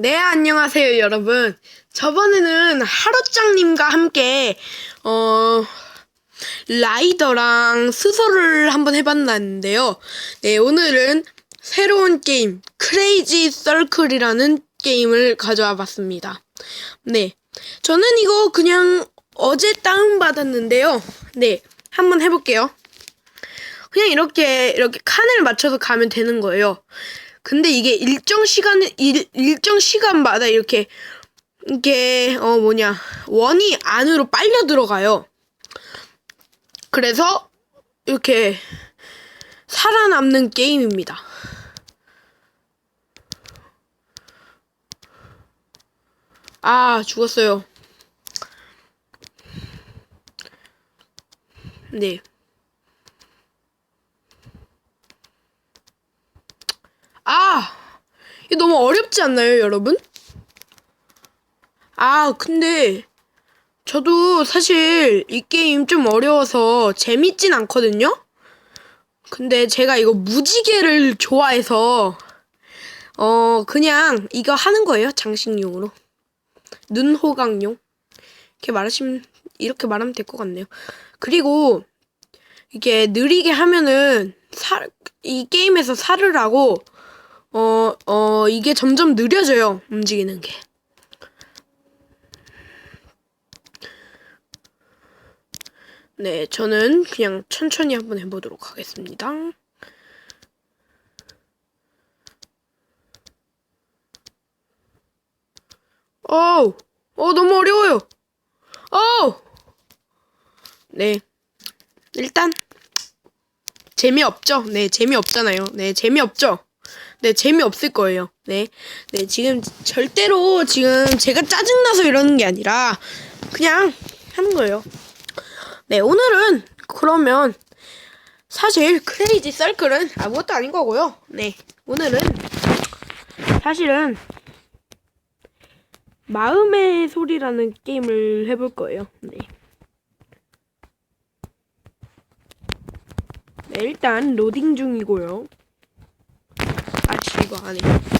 네, 안녕하세요, 여러분. 저번에는 하루짱님과 함께, 어, 라이더랑 스서를 한번 해봤는데요. 네, 오늘은 새로운 게임, 크레이지 서클이라는 게임을 가져와 봤습니다. 네. 저는 이거 그냥 어제 다운받았는데요. 네. 한번 해볼게요. 그냥 이렇게, 이렇게 칸을 맞춰서 가면 되는 거예요. 근데 이게 일정 시간 일, 일정 시간마다 이렇게 이게 어 뭐냐 원이 안으로 빨려 들어가요. 그래서 이렇게 살아남는 게임입니다. 아 죽었어요. 네. 아! 이거 너무 어렵지 않나요, 여러분? 아, 근데 저도 사실 이 게임 좀 어려워서 재밌진 않거든요? 근데 제가 이거 무지개를 좋아해서 어, 그냥 이거 하는 거예요, 장식용으로. 눈호강용. 이렇게 말하시면, 이렇게 말하면 될 것 같네요. 그리고 이게 느리게 하면은 살, 이 게임에서 살을 하고 어, 어, 이게 점점 느려져요. 움직이는 게. 네, 저는 그냥 천천히 한번 해보도록 하겠습니다. 어우, 어, 너무 어려워요. 어우! 네. 일단, 재미없죠? 네, 재미없잖아요. 네, 재미없죠? 네, 재미없을 거예요. 네. 네, 지금 절대로 지금 제가 짜증나서 이러는 게 아니라 그냥 하는 거예요. 네, 오늘은 그러면 사실 크레이지 서클은 아무것도 아닌 거고요. 네, 오늘은 사실은 마음의 소리라는 게임을 해볼 거예요. 네. 네, 일단 로딩 중이고요. 管理。